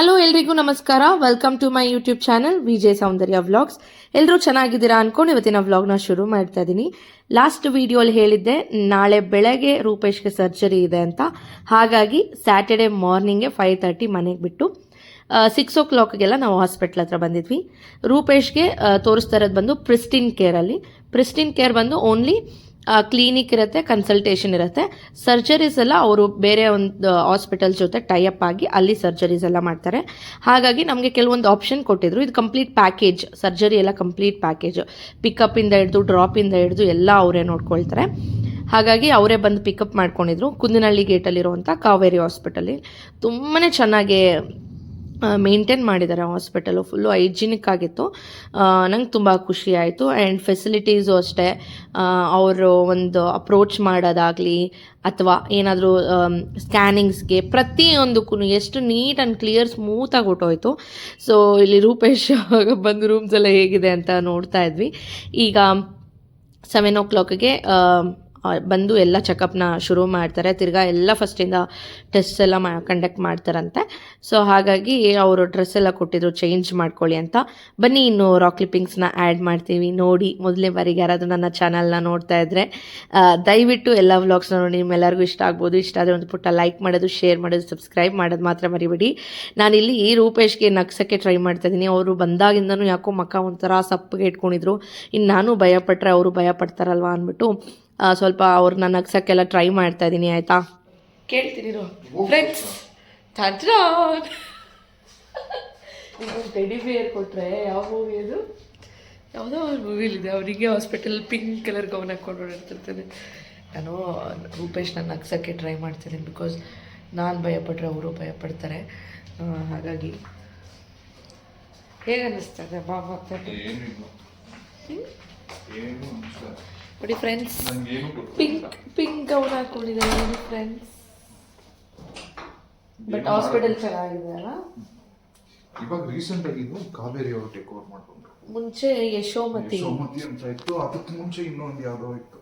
Hello ಎಲ್ರಿಗೂ ನಮಸ್ಕಾರ. Welcome to my YouTube channel Vijaya Soundarya vlogs ಎಲ್ಲರೂ ಚೆನ್ನಾಗಿದ್ದೀರಾ ಅನ್ಕೊಂಡು ಇವತ್ತಿನ ವ್ಲಾಗ್ನ ಶುರು ಮಾಡ್ತಾ ಇದ್ದೀನಿ ಲಾಸ್ಟ್ ವಿಡಿಯೋಲಿ ಹೇಳಿದ್ದೆ, ನಾಳೆ ಬೆಳಗ್ಗೆ ರೂಪೇಶ್ಗೆ ಸರ್ಜರಿ ಇದೆ ಅಂತ. ಹಾಗಾಗಿ ಸ್ಯಾಟರ್ಡೆ ಮಾರ್ನಿಂಗ್ಗೆ ಫೈವ್ ತರ್ಟಿ ಮನೆಗೆ ಬಿಟ್ಟು ಸಿಕ್ಸ್ ಓ ಕ್ಲಾಕ್ಗೆಲ್ಲ ನಾವು ಹಾಸ್ಪಿಟ್ಲ್ ಹತ್ರ ಬಂದಿದ್ವಿ. ರೂಪೇಶ್ಗೆ ತೋರಿಸ್ತಾ ಇರೋದು ಬಂದು ಪ್ರಿಸ್ಟಿನ್ ಕೇರಲ್ಲಿ ಪ್ರಿಸ್ಟಿನ್ ಕೇರ್ ಬಂದು ಓನ್ಲಿ ಕ್ಲಿನಿಕ್ ಇರುತ್ತೆ ಕನ್ಸಲ್ಟೇಷನ್ ಇರುತ್ತೆ. ಸರ್ಜರೀಸ್ ಎಲ್ಲ ಅವರು ಬೇರೆ ಒಂದು ಹಾಸ್ಪಿಟಲ್ ಜೊತೆ ಟೈಅಪ್ ಆಗಿ ಅಲ್ಲಿ ಸರ್ಜರೀಸ್ ಎಲ್ಲ ಮಾಡ್ತಾರೆ. ಹಾಗಾಗಿ ನಮಗೆ ಕೆಲವೊಂದು ಆಪ್ಷನ್ ಕೊಟ್ಟಿದ್ರು. ಇದು ಕಂಪ್ಲೀಟ್ ಪ್ಯಾಕೇಜ್ ಸರ್ಜರಿ ಎಲ್ಲ ಕಂಪ್ಲೀಟ್ ಪ್ಯಾಕೇಜ್ ಪಿಕಪ್ಪಿಂದ ಹಿಡಿದು ಡ್ರಾಪಿಂದ ಹಿಡಿದು ಎಲ್ಲ ಅವರೇ ನೋಡ್ಕೊಳ್ತಾರೆ. ಹಾಗಾಗಿ ಅವರೇ ಬಂದು ಪಿಕಪ್ ಮಾಡ್ಕೊಂಡಿದ್ರು. ಕುಂದನಹಳ್ಳಿ ಗೇಟಲ್ಲಿರುವಂಥ ಕಾವೇರಿ ಹಾಸ್ಪಿಟಲಿ ತುಂಬಾ ಚೆನ್ನಾಗಿ ಮೇಂಟೈನ್ ಮಾಡಿದ್ದಾರೆ ಹಾಸ್ಪಿಟಲು ಫುಲ್ಲು ಹೈಜಿನಿಕ್ ಆಗಿತ್ತು. ನಂಗೆ ತುಂಬ ಖುಷಿ ಆಯಿತು. ಆ್ಯಂಡ್ ಫೆಸಿಲಿಟೀಸು ಅಷ್ಟೇ. ಅವರು ಒಂದು ಅಪ್ರೋಚ್ ಮಾಡೋದಾಗಲಿ ಅಥವಾ ಏನಾದರೂ ಸ್ಕ್ಯಾನಿಂಗ್ಸ್ಗೆ ಪ್ರತಿಯೊಂದಕ್ಕೂ ಎಷ್ಟು ನೀಟ್ ಆ್ಯಂಡ್ ಕ್ಲಿಯರ್ ಸ್ಮೂತಾಗಿ ಹೊಟ್ಟೋಯ್ತು ಸೊ ಇಲ್ಲಿ ರೂಪೇಶ್ ಬಂದು ರೂಮ್ಸ್ ಎಲ್ಲ ಹೇಗಿದೆ ಅಂತ ನೋಡ್ತಾ ಇದ್ವಿ. ಈಗ ಸೆವೆನ್ ಓ ಕ್ಲಾಕಿಗೆ ಬಂದು ಎಲ್ಲ ಚೆಕಪ್ನ ಶುರು ಮಾಡ್ತಾರೆ. ತಿರ್ಗಾ ಎಲ್ಲ ಫಸ್ಟಿಂದ ಟೆಸ್ಟ್ ಎಲ್ಲ ಮಾ ಕಂಡಕ್ಟ್ ಮಾಡ್ತಾರಂತೆ. ಸೊ ಹಾಗಾಗಿ ಅವರು ಡ್ರೆಸ್ ಎಲ್ಲ ಕೊಟ್ಟಿದ್ರು ಚೇಂಜ್ ಮಾಡ್ಕೊಳ್ಳಿ ಅಂತ. ಬನ್ನಿ, ಇನ್ನು ರಾಕ್ ಕ್ಲಿಪ್ಪಿಂಗ್ಸ್ನ ಆ್ಯಡ್ ಮಾಡ್ತೀವಿ. ನೋಡಿ, ಮೊದಲೇ ಬಾರಿಗೆ ಯಾರಾದರೂ ನನ್ನ ಚಾನಲ್ನ ನೋಡ್ತಾ ಇದ್ದರೆ ದಯವಿಟ್ಟು ಎಲ್ಲ ವ್ಲಾಗ್ಸ್ನ ನೋಡಿ. ನಿಮ್ಮೆಲ್ಲರಿಗೂ ಇಷ್ಟ ಆಗ್ಬೋದು. ಇಷ್ಟ ಆದರೆ ಒಂದು ಪುಟ್ಟ ಲೈಕ್ ಮಾಡೋದು ಶೇರ್ ಮಾಡೋದು ಸಬ್ಸ್ಕ್ರೈಬ್ ಮಾಡೋದು ಮಾತ್ರ ಮರಿಬೇಡಿ. ನಾನಿಲ್ಲಿ ಈ ರೂಪೇಶ್ಗೆ ನಗ್ಸೋಕ್ಕೆ ಟ್ರೈ ಮಾಡ್ತಾ ಇದ್ದೀನಿ. ಅವರು ಬಂದಾಗಿಂದನೂ ಯಾಕೋ ಮಕ್ಕ ಒಂಥರ ಸಪ್ಪಗೆ ಇಟ್ಕೊಂಡಿದ್ರು. ಇನ್ನು ನಾನು ಭಯಪಟ್ಟರೆ ಅವರು ಭಯ ಪಡ್ತಾರಲ್ವ ಅಂದ್ಬಿಟ್ಟು ಸ್ವಲ್ಪ ಅವ್ರನ್ನ ನಗ್ಸೋಕ್ಕೆಲ್ಲ ಟ್ರೈ ಮಾಡ್ತಾ ಇದ್ದೀನಿ ಆಯಿತಾ? ಕೇಳ್ತೀನಿ ಫ್ರೆಂಡ್ಸ್ ಟೆಡಿ ಬಿಯರ್ ಕೊಟ್ಟರೆ ಯಾವ ಮೂವಿ ಅದು? ಯಾವುದೋ ಒಂದು ಮೂವಿಲಿದೆ ಅವರಿಗೆ ಹಾಸ್ಪಿಟಲ್ ಪಿಂಕ್ ಕಲರ್ ಗೌನ್ ಹಾಕೊಂಡು ಓಡಾಡ್ತಿರ್ತಾನೆ ನಾನು ರೂಪೇಶ್ ನನ್ನ ನಗ್ಸೋಕ್ಕೆ ಟ್ರೈ ಮಾಡ್ತೀನಿ ಬಿಕಾಸ್ ನಾನು ಭಯಪಟ್ಟರೆ ಅವರು ಭಯಪಡ್ತಾರೆ. ಹಾಗಾಗಿ ಹೇಗೆ ಅನ್ನಿಸ್ತದೆ ಮಾಮ ನೋಡಿ ಫ್ರೆಂಡ್ಸ್. ಪಿಂಕ್ ಪಿಂಕ್ ಗೌನ್ ಹಾಕೊಂಡಿದ್ದಾರೆ ನೋಡಿ ಫ್ರೆಂಡ್ಸ್ ಬಟ್ ಹಾಸ್ಪಿಟಲ್ ಚೆನ್ನಾಗಿದೆ ಅಲ್ಲ ಇವಾಗ ರೀಸೆಂಟ್ ಆಗಿ ಇದು ಕಾವೇರಿ ಅವರು ಟೇಕ್ ಓವರ್ ಮಾಡ್ಕೊಂಡ್ರು. ಮುಂಚೆ ಯಶೋಮತಿ. ಯಶೋಮತಿ ಅಂತ ಇತ್ತು ಅದಕ್ಕೆ ಮುಂಚೆ ಇನ್ನೊಂದು ಯಾವುದೋ ಇತ್ತು.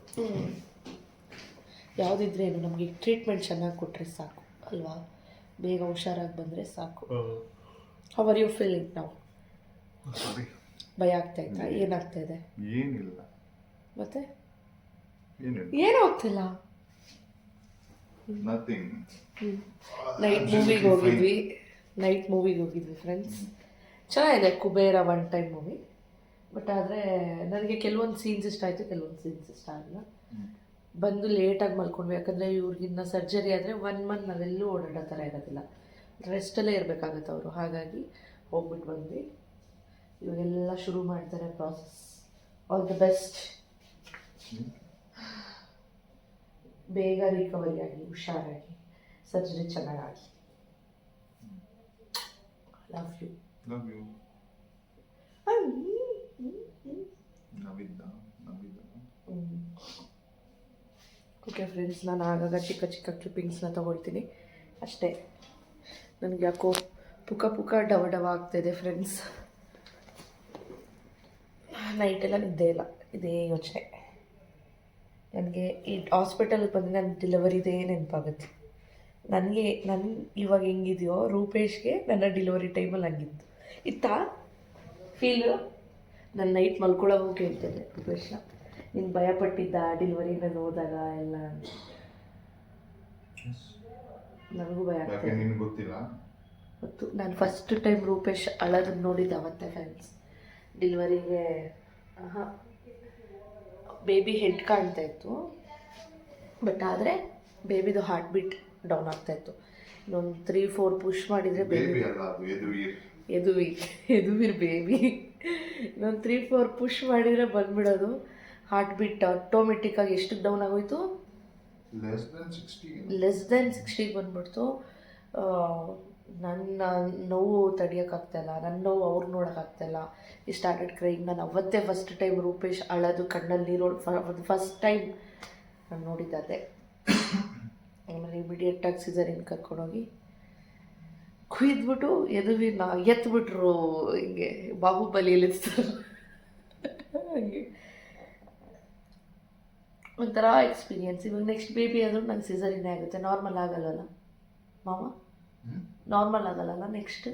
ಯಾವುದಿದ್ರೇನು ನಮಗೆ ಟ್ರೀಟ್ಮೆಂಟ್ ಚೆನ್ನಾಗಿ ಕೊಟ್ಟರೆ ಸಾಕು ಅಲ್ವಾ? ಬೇಗ ಹುಷಾರಾಗಿ ಬಂದರೆ ಸಾಕು. ಅವರ್ ಯು ಫೀಲಿಂಗ್ ನಾವು ಭಯ ಆಗ್ತಾ ಇತ್ತಾ? ಏನಾಗ್ತಾ ಇದೆ? ಏನಿಲ್ಲ. ಮತ್ತೆ? ಏನೂ? ಆಗ್ತಿಲ್ಲ ನಥಿಂಗ್ ನೈಟ್ ಮೂವಿಗೆ ಹೋಗಿದ್ವಿ. ನೈಟ್ ಮೂವಿಗೆ ಹೋಗಿದ್ವಿ ಫ್ರೆಂಡ್ಸ್ ಚೆನ್ನಾಗಿದೆ Kubera one time movie but ಆದರೆ ನನಗೆ ಕೆಲವೊಂದು ಸೀನ್ಸ್ ಇಷ್ಟ ಆಯಿತು ಕೆಲವೊಂದು ಸೀನ್ಸ್ ಇಷ್ಟ ಆಗಲ್ಲ. ಬಂದು ಲೇಟಾಗಿ ಮಲ್ಕೊಂಡ್ವಿ. ಯಾಕಂದರೆ ಇವ್ರಿಗಿನ್ನ ಸರ್ಜರಿ ಆದರೆ ಒನ್ ಮಂತ್ ನಾವೆಲ್ಲೂ ಓಡಾಡೋ ಥರ ಇರೋದಿಲ್ಲ. ರೆಸ್ಟಲ್ಲೇ ಇರಬೇಕಾಗತ್ತೆ ಅವರು. ಹಾಗಾಗಿ ಹೋಗ್ಬಿಟ್ಟು ಬಂದ್ವಿ. ಇವಾಗೆಲ್ಲ ಶುರು ಮಾಡ್ತಾರೆ ಪ್ರಾಸೆಸ್ ಆಲ್ ದ ಬೆಸ್ಟ್ ಬೇಗ ರಿಕವರಿ ಆಗಿ ಹುಷಾರಾಗಿ surgery ಚೆನ್ನಾಗಾಗಿ love you love you okay friends ನಾನು ಆಗಾಗ ಚಿಕ್ಕ ಚಿಕ್ಕ ಕ್ಲಿಪ್ಪಿಂಗ್ಸ್ನ ತಗೊಳ್ತೀನಿ. ಅಷ್ಟೇ. ನನಗೆ ಯಾಕೋ ಪುಕ ಪುಕ ಡವ ಡವ ಆಗ್ತಾಯಿದೆ ಫ್ರೆಂಡ್ಸ್ ನೈಟೆಲ್ಲ ನಿದ್ದೆ ಇಲ್ಲ. ಇದೇ ಯೋಚನೆ. ನನಗೆ ಈ ಹಾಸ್ಪಿಟಲ್ಗೆ ಬಂದು ನನ್ನ ಡೆಲಿವರಿದೇ ನೆನಪಾಗುತ್ತೆ. ನನಗೆ ನನ್ನ ಇವಾಗ ಹೆಂಗಿದೆಯೋ ರೂಪೇಶ್ಗೆ ನನ್ನ ಡೆಲಿವರಿ ಟೈಮಲ್ಲಿ ಹಂಗಿತ್ತು. ಇತ್ತಾ? ಫೀಲು? ನಾನು ನೈಟ್ ಮಲ್ಕೊಳ್ಳೋವು ಕೇಳ್ತೇನೆ ರೂಪೇಶ್ನ. ನೀನು ಭಯಪಟ್ಟಿದ್ದ ಡೆಲಿವರಿನ ಹೋದಾಗ ಎಲ್ಲ? ನನಗೂ ಭಯ ಯಾಕೆ ಆಗ್ತದೆ ನಿನ್ಗೆ ಗೊತ್ತಿಲ್ಲ? ಮತ್ತು ನಾನು ಫಸ್ಟ್ ಟೈಮ್ ರೂಪೇಶ್ ಅಳೋದನ್ನ ನೋಡಿದ್ದೆ ಅವತ್ತೇ ಫ್ರೆಂಡ್ಸ್ ಡೆಲಿವರಿಗೆ ಹಾಂ ಬೇಬಿ ಹೆಡ್ ಕಾಣ್ತಾ ಇತ್ತು. ಬಟ್ ಆದರೆ ಬೇಬಿದು ಹಾರ್ಟ್ ಬೀಟ್ ಡೌನ್ ಆಗ್ತಾ ಇತ್ತು. ಇನ್ನೊಂದು ತ್ರೀ ಫೋರ್ ಪುಷ್ ಮಾಡಿದರೆ ಬೇಬಿ ಎದುವಿ. ಎದುವಿರ್ ಬೇಬಿ. ಇನ್ನೊಂದು ತ್ರೀ ಫೋರ್ ಪುಷ್ ಮಾಡಿದರೆ ಬಂದ್ಬಿಡೋದು. ಹಾರ್ಟ್ ಬೀಟ್ ಆಟೋಮೆಟಿಕ್ಕಾಗಿ ಎಷ್ಟು ಡೌನ್ ಆಗೋಯ್ತು? Less than sixty less than ಸಿಕ್ಸ್ಟಿಗೆ ಬಂದ್ಬಿಡ್ತು. ನನ್ನ ನೋವು ತಡಿಯೋಕ್ಕಾಗ್ತಾಯಿಲ್ಲ ನನ್ನ ನೋವು ಅವ್ರು ನೋಡೋಕ್ಕಾಗ್ತಾಯಿಲ್ಲ ಈ ಸ್ಟಾರ್ಟೆಡ್ ಕ್ರೈಂಗ್ ನಾನು ಅವತ್ತೇ ಫಸ್ಟ್ ಟೈಮ್ ರೂಪೇಶ್ ಅಳೋದು ಕಣ್ಣಲ್ಲಿ ನೀರು ಫಸ್ಟ್ ಟೈಮ್ ನಾನು ನೋಡಿದ್ದೆ ಆಮೇಲೆ ಇಮಿಡಿಯೇಟಾಗಿ ಸಿಸರಿನ್ ಕರ್ಕೊಂಡೋಗಿ ಕುಯ್ದ್ಬಿಟ್ಟು ಎದುವಿನ, ಎತ್ಬಿಟ್ರು ಹಿಂಗೆ ಬಾಹುಬಲಿಯಲ್ಲಿ ಹಂಗೆ. ಒಂಥರ ಎಕ್ಸ್ಪೀರಿಯನ್ಸ್ ಇವಾಗ ನೆಕ್ಸ್ಟ್ ಬೇಬಿ ಆದರೂ ನಂಗೆ ಸಿಸರಿನೇ ಆಗುತ್ತೆ. ನಾರ್ಮಲ್ ಆಗಲ್ವಲ್ಲ ಮಾವ? ಹ್ಮ್ ನಾರ್ಮಲ್ ಆಗಲ್ಲ ನೆಕ್ಸ್ಟ್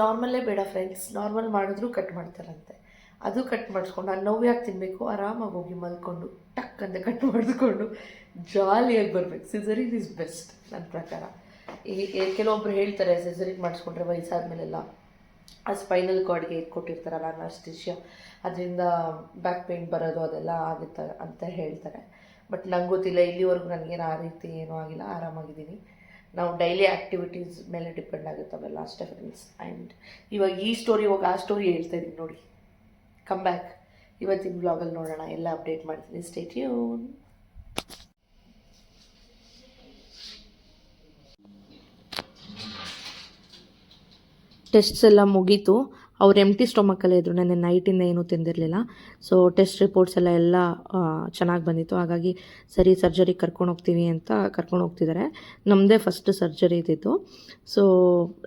ನಾರ್ಮಲ್ಲೇ ಬೇಡ ಫ್ರೆಂಡ್ಸ್ ನಾರ್ಮಲ್ ಮಾಡಿದ್ರು ಕಟ್ ಮಾಡ್ತಾರಂತೆ. ಅದು ಕಟ್ ಮಾಡಿಸ್ಕೊಂಡು ಅಲ್ಲಿ ನೋವು ಯಾಕೆ ತಿನ್ನಬೇಕು ಆರಾಮಾಗಿ ಹೋಗಿ ಮಲ್ಕೊಂಡು ಟಕ್ ಅಂತ ಕಟ್ ಮಾಡಿಸ್ಕೊಂಡು ಜಾಲಿಯಾಗಿ ಬರಬೇಕು. ಸಿಸರಿನ್ ಇಸ್ ಬೆಸ್ಟ್ ನನ್ನ ಪ್ರಕಾರ. ಈ ಕೆಲವೊಬ್ಬರು ಕೆಲವೊಬ್ರು ಹೇಳ್ತಾರೆ ಸಿಸರಿನ್ ಮಾಡಿಸ್ಕೊಂಡ್ರೆ ವಯಸ್ಸಾದ್ಮೇಲೆಲ್ಲ ಆ ಸ್ಪೈನಲ್ ಕಾರ್ಡ್ಗೆ ಕೊಟ್ಟಿರ್ತಾರಲ್ಲ ಅನಸ್ಟಿಷ್ಯ ಅದರಿಂದ ಬ್ಯಾಕ್ ಪೇಯ್ನ್ ಬರೋದು ಅದೆಲ್ಲ ಆಗುತ್ತೆ ಅಂತ ಹೇಳ್ತಾರೆ. ಬಟ್ ನಂಗೆ ಗೊತ್ತಿಲ್ಲ, ಇಲ್ಲಿವರೆಗೂ ನನಗೇನು ಆ ರೀತಿ ಏನೂ ಆಗಿಲ್ಲ, ಆರಾಮಾಗಿದ್ದೀನಿ. ನಾವು ಡೈಲಿ ಆ್ಯಕ್ಟಿವಿಟೀಸ್ ಮೇಲೆ ಡಿಪೆಂಡ್ ಆಗುತ್ತವೆ ಅಷ್ಟೇ ಫ್ರೆಂಡ್ಸ್ ಆ್ಯಂಡ್ ಇವಾಗ ಈ ಸ್ಟೋರಿ ಇವಾಗ ಆ ಸ್ಟೋರಿ ಹೇಳ್ತಾ ಇದ್ದೀನಿ ನೋಡಿ. ಕಮ್ ಬ್ಯಾಕ್ ಇವತ್ತಿನ ಬ್ಲಾಗಲ್ಲಿ ನೋಡೋಣ, ಎಲ್ಲ ಅಪ್ಡೇಟ್ ಮಾಡ್ತೀನಿ. ಸ್ಟೇಟ್ ಯೂನ್ ಟೆಸ್ಟ್ಸ್ ಎಲ್ಲ ಮುಗೀತು. ಅವ್ರು ಎಂಟಿ ಸ್ಟೊಮಕ್ಕಲ್ಲೇ ಇದ್ದರು ನೆನ್ನೆ ನೈಟಿಂದ ಏನೂ ತಿಂದಿರಲಿಲ್ಲ. ಸೊ ಟೆಸ್ಟ್ ರಿಪೋರ್ಟ್ಸ್ ಎಲ್ಲ ಎಲ್ಲ ಚೆನ್ನಾಗಿ ಬಂದಿತ್ತು. ಹಾಗಾಗಿ ಸರಿ ಸರ್ಜರಿಗೆ ಕರ್ಕೊಂಡು ಹೋಗ್ತೀವಿ ಅಂತ ಕರ್ಕೊಂಡು ಹೋಗ್ತಿದ್ದಾರೆ ನಮ್ಮದೇ ಫಸ್ಟ್ ಸರ್ಜರಿ ಇದ್ದಿತ್ತು ಸೊ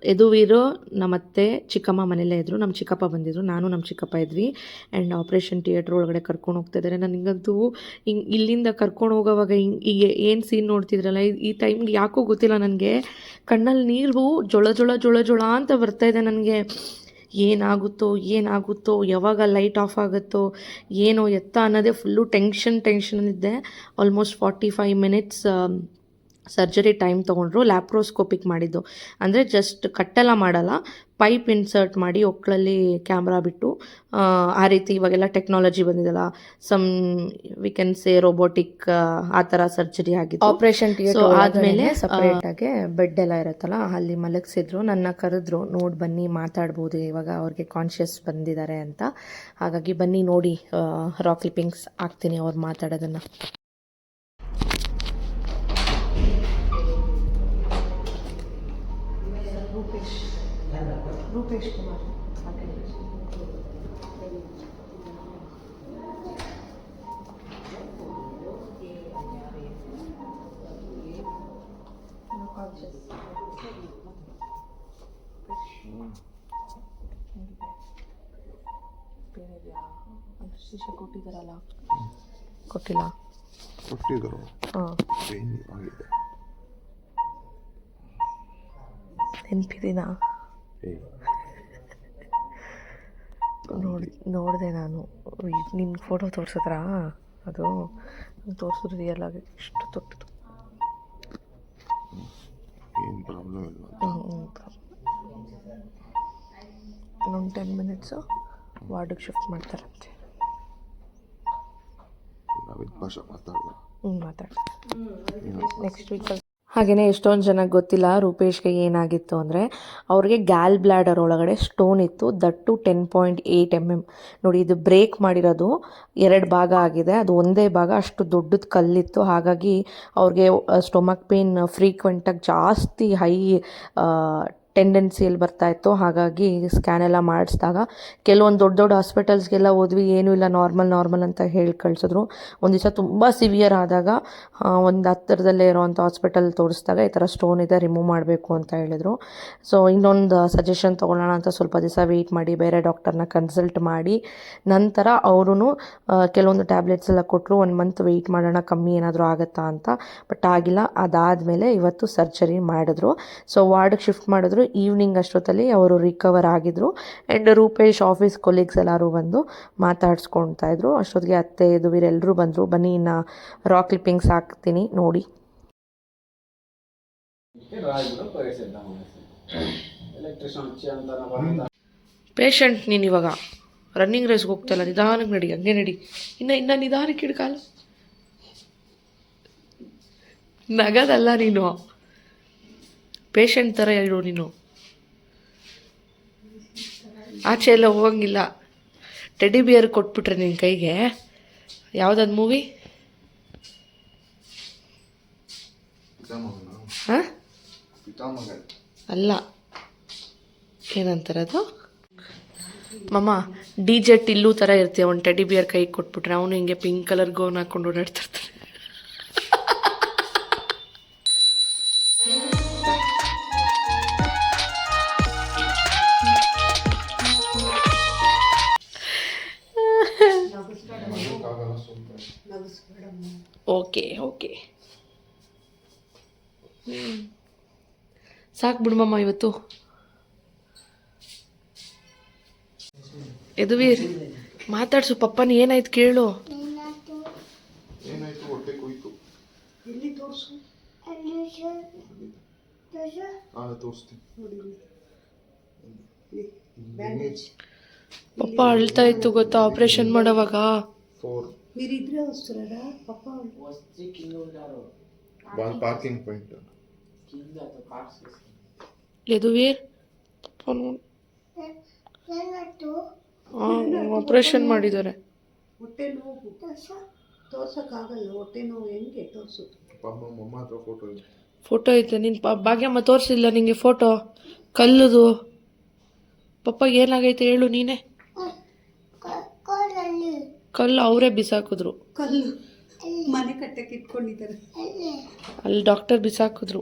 ಯದುವೀರು ನಮ್ಮತ್ತೆ ಚಿಕ್ಕಮ್ಮ ಮನೇಲೇ ಇದ್ದರು ನಮ್ಮ ಚಿಕ್ಕಪ್ಪ ಬಂದಿದ್ದರು ನಾನು ನಮ್ಮ ಚಿಕ್ಕಪ್ಪ ಇದ್ವಿ. ಆ್ಯಂಡ್ ಆಪ್ರೇಷನ್ ಥಿಯೇಟ್ರ್ ಒಳಗಡೆ ಕರ್ಕೊಂಡು ಹೋಗ್ತಿದ್ದಾರೆ ನನಗಂತೂ ಹಿಂಗೆ ಇಲ್ಲಿಂದ ಕರ್ಕೊಂಡು ಹೋಗೋವಾಗ ಹಿಂಗೆ ಈಗ ಏನು ಸೀನ್ ನೋಡ್ತಿದ್ರಲ್ಲ, ಈ- ಟೈಮ್ಗೆ ಯಾಕೋ ಗೊತ್ತಿಲ್ಲ ನನಗೆ. ಕಣ್ಣಲ್ಲಿ ನೀರು ಜೊಳ ಜೊಳ ಜೊಳ ಜೊಳ ಅಂತ ಬರ್ತಾ ಇದೆ ನನಗೆ. ಏನಾಗುತ್ತೋ ಏನಾಗುತ್ತೋ, ಯಾವಾಗ ಲೈಟ್ ಆಫ್ ಆಗುತ್ತೋ, ಏನೋ ಎತ್ತ ಅನ್ನೋದೇ ಫುಲ್ಲು ಟೆನ್ಷನ್ ಇದ್ದೆ. Almost forty five minutes surgery time ತೊಗೊಂಡ್ರು ಲ್ಯಾಪ್ರೋಸ್ಕೋಪಿಕ್ ಮಾಡಿದ್ದು. ಅಂದರೆ ಜಸ್ಟ್ ಕಟ್ಟೆಲ್ಲ ಮಾಡಲ್ಲ ಪೈಪ್ ಇನ್ಸರ್ಟ್ ಮಾಡಿ ಒಕ್ಕಳಲ್ಲಿ ಕ್ಯಾಮ್ರಾ ಬಿಟ್ಟು ಆ, ರೀತಿ ಇವಾಗೆಲ್ಲ technology ಬಂದಿದೆಲ್ಲ some we can say robotic ಆ ಥರ ಸರ್ಜರಿ ಆಗಿತ್ತು ಆಪರೇಷನ್ ಆದ್ಮೇಲೆ ಆದಮೇಲೆ ಸಪ್ರೇಟಾಗಿ ಬೆಡ್ ಎಲ್ಲ ಇರುತ್ತಲ್ಲ ಅಲ್ಲಿ ಮಲಗಿಸಿದ್ರು ನನ್ನ ಕರೆದ್ರು ನೋಡಿ ಬನ್ನಿ ಮಾತಾಡ್ಬೋದು ಇವಾಗ ಅವ್ರಿಗೆ ಕಾನ್ಷಿಯಸ್ ಬಂದಿದ್ದಾರೆ ಅಂತ. ಹಾಗಾಗಿ ಬನ್ನಿ ನೋಡಿ ರಾಕ್ ಕ್ಲಿಪ್ಪಿಂಗ್ಸ್ ಹಾಕ್ತೀನಿ ಅವ್ರು ಮಾತಾಡೋದನ್ನು. ರೂಪೇಶ್ ಕುಮಾರ್ ಕೊಟ್ಟಿದ್ದಾರಲ್ಲ ಕೊಟ್ಟಿಲ್ಲ ಕೊಟ್ಟಿದ್ರು ಹಾಂ ಆಗಿದೆ ನೆನಪಿದೀನಾ ಏ ನೋಡಿ ನೋಡಿದೆ ನಾನು. ನಿನ್ನ ಫೋಟೋ ತೋರಿಸಿದ್ರಾ? ಅದು ತೋರಿಸಿದ್ರು ರಿಯಲ್ ಆಗಿ ಇಷ್ಟು ತೊಟ್ಟಿತು ಇನ್ನೊಂದು ಟೆನ್ ಮಿನಿಟ್ಸು ವಾರ್ಡಿಗೆ ಶಿಫ್ಟ್ ಮಾಡ್ತಾರಂತೆ ಅಂತ. ಭಾಷೆ ಮಾತಾಡೋಣ ಹ್ಞೂ ಮಾತಾಡ್ತಾರೆ. ನೆಕ್ಸ್ಟ್ ವೀಕಲ್ಲಿ ಹಾಗೆಯೇ ಎಷ್ಟೊಂದು ಜನಕ್ಕೆ ಗೊತ್ತಿಲ್ಲ ರೂಪೇಶ್ಗೆ ಏನಾಗಿತ್ತು ಅಂದರೆ ಅವ್ರಿಗೆ ಗ್ಯಾಲ್ ಬ್ಲ್ಯಾಡರ್ ಒಳಗಡೆ ಸ್ಟೋನ್ ಇತ್ತು that ten point eight M M ನೋಡಿ, ಇದು ಬ್ರೇಕ್ ಮಾಡಿರೋದು ಎರಡು ಭಾಗ ಆಗಿದೆ. ಅದು ಒಂದೇ ಭಾಗ, ಅಷ್ಟು ದೊಡ್ಡದು ಕಲ್ಲಿತ್ತು. ಹಾಗಾಗಿ ಅವ್ರಿಗೆ ಸ್ಟೊಮಕ್ ಪೇನ್ ಫ್ರೀಕ್ವೆಂಟಾಗಿ ಜಾಸ್ತಿ ಹೈ ಟೆಂಡೆನ್ಸಿಯಲ್ಲಿ ಬರ್ತಾ ಇತ್ತು. ಹಾಗಾಗಿ ಸ್ಕ್ಯಾನ್ ಎಲ್ಲ ಮಾಡಿಸಿದಾಗ ಕೆಲವೊಂದು ದೊಡ್ಡ ದೊಡ್ಡ ಹಾಸ್ಪಿಟಲ್ಸ್ಗೆಲ್ಲ ಹೋದ್ವಿ. ಏನೂ ಇಲ್ಲ ನಾರ್ಮಲ್ ನಾರ್ಮಲ್ ಅಂತ ಹೇಳಿ ಕಳಿಸಿದ್ರು. ಒಂದು ದಿವಸ ತುಂಬ ಸಿವಿಯರ್ ಆದಾಗ ಒಂದು ಹತ್ತಿರದಲ್ಲೇ ಇರೋವಂಥ ಹಾಸ್ಪಿಟಲ್ ತೋರಿಸಿದಾಗ ಈ ಥರ ಸ್ಟೋನ್ ಇದೆ ರಿಮೂವ್ ಮಾಡಬೇಕು ಅಂತ ಹೇಳಿದರು. ಸೊ ಇನ್ನೊಂದು ಸಜೆಷನ್ ತೊಗೊಳ್ಳೋಣ ಅಂತ ಸ್ವಲ್ಪ ದಿವಸ ವೆಯ್ಟ್ ಮಾಡಿ, ಬೇರೆ ಡಾಕ್ಟರ್ನ ಕನ್ಸಲ್ಟ್ ಮಾಡಿ. ನಂತರ ಅವರು ಕೆಲವೊಂದು ಟ್ಯಾಬ್ಲೆಟ್ಸ್ ಎಲ್ಲ ಕೊಟ್ಟರು ಒನ್ ಮಂತ್ ವೆಯ್ಟ್ ಮಾಡೋಣ, ಕಮ್ಮಿ ಏನಾದರೂ ಆಗುತ್ತಾ ಅಂತ. ಬಟ್ ಆಗಿಲ್ಲ, ಅದಾದಮೇಲೆ ಇವತ್ತು ಸರ್ಜರಿ ಮಾಡಿದ್ರು. ಸೊ ವಾರ್ಡ್ಗೆ ಶಿಫ್ಟ್ ಮಾಡಿದ್ರು. ಅವರು ಈವ್ನಿಂಗ್ ಅಷ್ಟೊತ್ತಲ್ಲಿ ಅವರು ರಿಕವರ್ ಆಗಿದ್ರು. ಆ್ಯಂಡ್ ರೂಪೇಶ್ ಆಫೀಸ್ ಕೊಲೀಗ್ಸ್ ಎಲ್ಲರೂ ಬಂದು ಮಾತಾಡ್ಸ್ಕೊಳ್ತಾ ಇದ್ರು. ಅಷ್ಟೊತ್ತಿಗೆ ಅತ್ತೆ ದುವೀರೆಲ್ಲರೂ ಬಂದರು. ಬನ್ನಿ, ಇನ್ನು ರಾಕ್ ಕ್ಲಿಪ್ಪಿಂಗ್ಸ್ ಹಾಕ್ತೀನಿ ನೋಡಿ. ಪೇಷಂಟ್ ನೀನು ಇವಾಗ. ರನ್ನಿಂಗ್ ರೇಸ್ಗೆ ಹೋಗ್ತಲ್ಲ ನಿಧಾನಕ್ಕೆ ನಡಿ, ಹಂಗೆ ನಡಿ. ಇನ್ನು ಇನ್ನು ನಿಧಾನಕ್ಕೆ ಹಿಡ್ಕಾಲು ನಗದಲ್ಲ ನೀನು. ಪೇಷಂಟ್ ಥರ ಇರು ನೀನು. ಆಚೆ ಎಲ್ಲ ಹೋಗಂಗಿಲ್ಲ. ಟೆಡಿ ಬಿಯರ್ ಕೊಟ್ಬಿಟ್ರೆ ನಿನ್ನ ಕೈಗೆ. ಯಾವುದದು ಮೂವಿ ಹಾಂ? ಅಲ್ಲ. ಏನಂತಾರೆ ಅದು? ಮಮ್ಮ ಡಿ ಜೆ ಟಿಲ್ಲು ಥರ ಇರ್ತೀವಿ ಅವ್ನು ಟೆಡಿ ಬಿಯರ್ ಕೈಗೆ ಕೊಟ್ಬಿಟ್ರೆ. ಅವನು ಹಿಂಗೆ ಪಿಂಕ್ ಕಲರ್ ಗೋನ್ ಹಾಕೊಂಡು ಓಡಾಡ್ತಿರ್ತಾನೆ ಸಾಕು ಬಿಡ್ಮಮ್ಮ ಇವತ್ತು. ಯದುವೀರ್ ಮಾತಾಡ್ಸು ಪಪ್ಪನ ಏನಾಯ್ತು ಕೇಳು. ಪಪ್ಪ ಅಳ್ತಾ ಇತ್ತು ಗೊತ್ತಾ ಆಪರೇಷನ್ ಮಾಡೋವಾಗ? Parking point. ಯದುವೀರ್ ಆಪರೇಷನ್ ಮಾಡಿದ್ದಾರೆ ಹೊಟ್ಟೆ ನೋವು ತೋರ್ಸಕ್ಕಾಗಲ್ಲ ಹೊಟ್ಟೆ ನೋವು ಹೆಂಗೆ ತೋರ್ಸೋದು ಫೋಟೋ ಇದೆ ಫೋಟೋ ಐತೆ ನಿನ್ನ ಪ ಭಾಗ್ಯಮ್ಮ ತೋರಿಸಿಲ್ಲ ನಿಂಗೆ ಫೋಟೋ ಕಲ್ಲುದು ಪಪ್ಪ ಏನಾಗೈತೆ ಹೇಳು ನೀನೇ ಕಲ್ಲು ಅವರೇ ಬಿಸಾಕಿದ್ರು ಕಲ್ಲು ಮನೆ ಕಟ್ಟಕ್ಕೆ ಇಟ್ಕೊಂಡಿದ್ದಾರೆ ಅಲ್ಲಿ ಡಾಕ್ಟರ್ ಬಿಸಾಕಿದ್ರು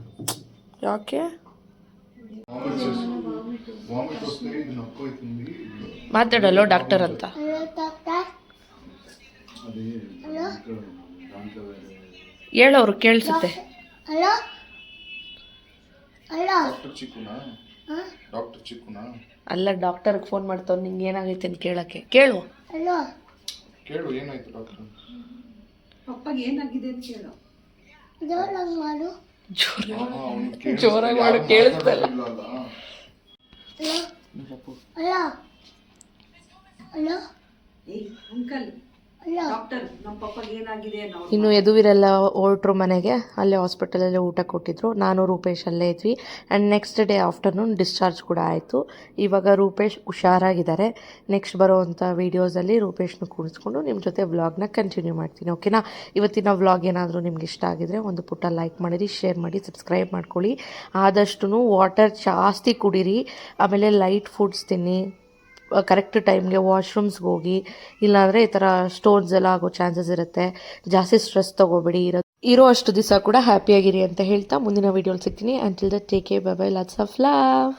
ಯಾಕೆ? ಮಾತಾಡಲ್ಲೋ ಡಾಕ್ಟರ್ ಅಂತ? ಹೇಳೋರು ಕೇಳಿಸುತ್ತೆ. ಅಲ್ಲ ಡಾಕ್ಟರ್ಗೆ ಫೋನ್ ಮಾಡ್ತಾವ್ ನಿಂಗೆ ಏನಾಗೈತೆ ಅಂತ ಕೇಳಕ್ಕೆ. ಕೇಳು. ಏನಾಯ್ತು ಡಾಕ್ಟರ್? ಅಪ್ಪಗೆ ಏನಾಗಿದೆ ಅಂತ ಕೇಳು. ಜೋರಾಗಿ ಮಾಡು ಕೇಳಿಸ್ತಾ ಇಲ್ಲ. ಏ ಅಂಕಲ್. ಡಾಕ್ಟರ್ ನಮ್ಮ ಪಪ್ಪಗೆ ಏನಾಗಿದೆ ಅನ್ನೋ ಇನ್ನು ಎದುವಿರಲ್ಲ ಹೊರಟ್ರು ಮನೆಗೆ ಅಲ್ಲೇ ಹಾಸ್ಪಿಟಲಲ್ಲಿ ಊಟ ಕೊಟ್ಟಿದ್ರು. ನಾನು ರೂಪೇಶ್ ಅಲ್ಲೇ ಇದ್ವಿ. And next day afternoon discharge ಕೂಡ ಆಯಿತು. ಇವಾಗ ರೂಪೇಶ್ ಹುಷಾರಾಗಿದ್ದಾರೆ. ನೆಕ್ಸ್ಟ್ ಬರೋವಂಥ ವೀಡಿಯೋಸಲ್ಲಿ ರೂಪೇಶ್ನ ಕೂರಿಸ್ಕೊಂಡು ನಿಮ್ಮ ಜೊತೆ ವ್ಲಾಗ್ನ ಕಂಟಿನ್ಯೂ ಮಾಡ್ತೀನಿ ಓಕೆನಾ ಇವತ್ತಿನ ವ್ಲಾಗ್ ಏನಾದರೂ ನಿಮ್ಗೆ ಇಷ್ಟ ಆಗಿದ್ರೆ ಒಂದು ಪುಟ್ಟ ಲೈಕ್ ಮಾಡಿರಿ ಶೇರ್ ಮಾಡಿ ಸಬ್ಸ್ಕ್ರೈಬ್ ಮಾಡ್ಕೊಳ್ಳಿ. ಆದಷ್ಟು ವಾಟರ್ ಜಾಸ್ತಿ ಕುಡೀರಿ. ಆಮೇಲೆ ಲೈಟ್ ಫುಡ್ಸ್ ತಿನ್ನಿ. ಕರೆಕ್ಟ್ ಟೈಮ್ಗೆ ವಾಶ್ರೂಮ್ಸ್ಗೆ ಹೋಗಿ, ಇಲ್ಲಾಂದರೆ ಈ ಥರ ಸ್ಟೋನ್ಸ್ ಎಲ್ಲ ಆಗೋ ಚಾನ್ಸಸ್ ಇರುತ್ತೆ. ಜಾಸ್ತಿ ಸ್ಟ್ರೆಸ್ ತೊಗೋಬೇಡಿ ಇರೋ ಇರೋ ಅಷ್ಟು ದಿವಸ ಕೂಡ ಹ್ಯಾಪಿಯಾಗಿರಿ ಅಂತ ಹೇಳ್ತಾ ಮುಂದಿನ ವೀಡಿಯೋಲಿ ಸಿಗ್ತೀನಿ. Until the take care bye bye lots of love